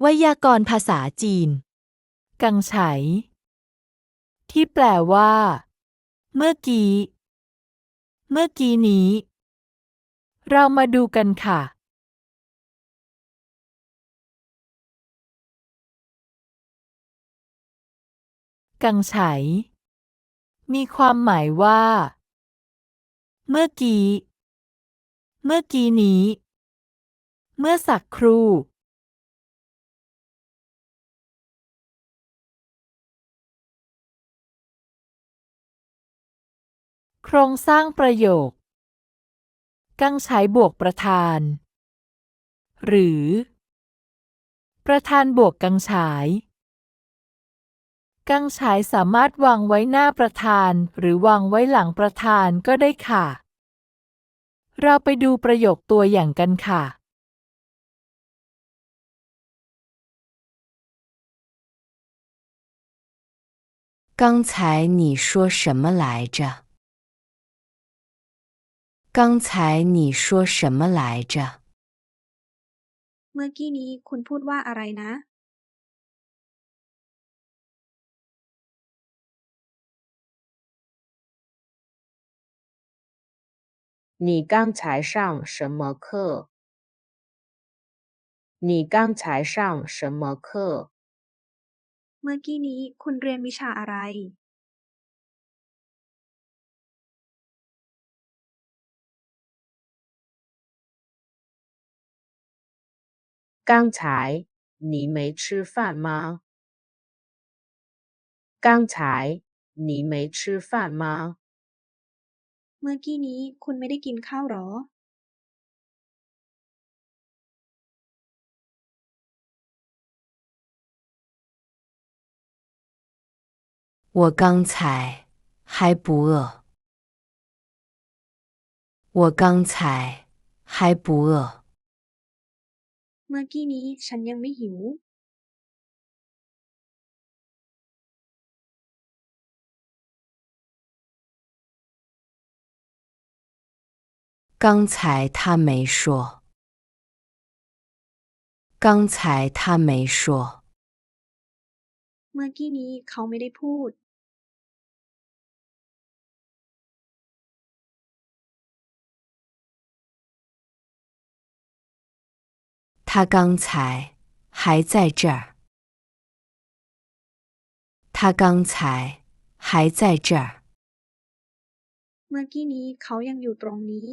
ไวยากรณ์ภาษาจีน กังไฉ ที่แปลว่า เมื่อกี้ เมื่อกี้นี้ เรามาดูกันค่ะ กังไฉ มีความหมายว่า เมื่อกี้ เมื่อกี้นี้ เมื่อสักครู่ โครงสร้างประโยค กังใช้บวกประธาน หรือ ประธานบวกกังฉาย กังฉายสามารถวางไว้หน้าประธานหรือวางไว้หลังประธานก็ได้ค่ะ เราไปดูประโยคตัวอย่างกันค่ะ 刚才你说什么来着？ 刚才你说什么来着？ เมื่อกี้นี้คุณพูดว่าอะไรนะ 你刚才上什么课？你刚才上什么课？ เมื่อกี้นี้คุณเรียนวิชาอะไร 刚才你没吃饭吗？刚才你没吃饭吗？ เมื่อกี้นี้คุณไม่ได้กินข้าวหรอ 我刚才还不饿。我刚才还不饿。 เมื่อกี้นี้ฉันยังไม่หิว 刚才他没说。刚才他没说。 เมื่อกี้นี้เขาไม่ได้พูด 他刚才还在这儿。他刚才还在这儿。 เมื่อกี้นี้เขายังอยู่ตรงนี้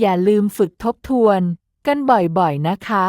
อย่าลืมฝึกทบทวนกันบ่อยๆนะคะ